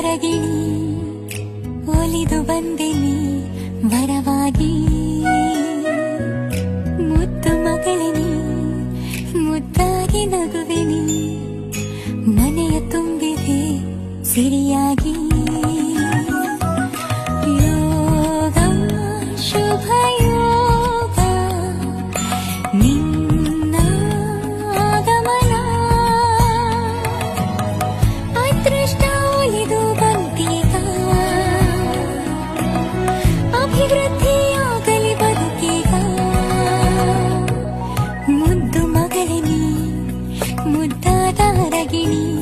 ಹೊರಗೆ ಒಲಿದು ನೀ ಬರವಾಗಿ ಮುತ್ತು ಮಗಳಿನಿ ಮುದ್ದಾಗಿ ನಗುವಿನಿ ಮನೆಯ ತುಂಬಿದೆ ಸಿರಿಯಾಗಿ. た裏切り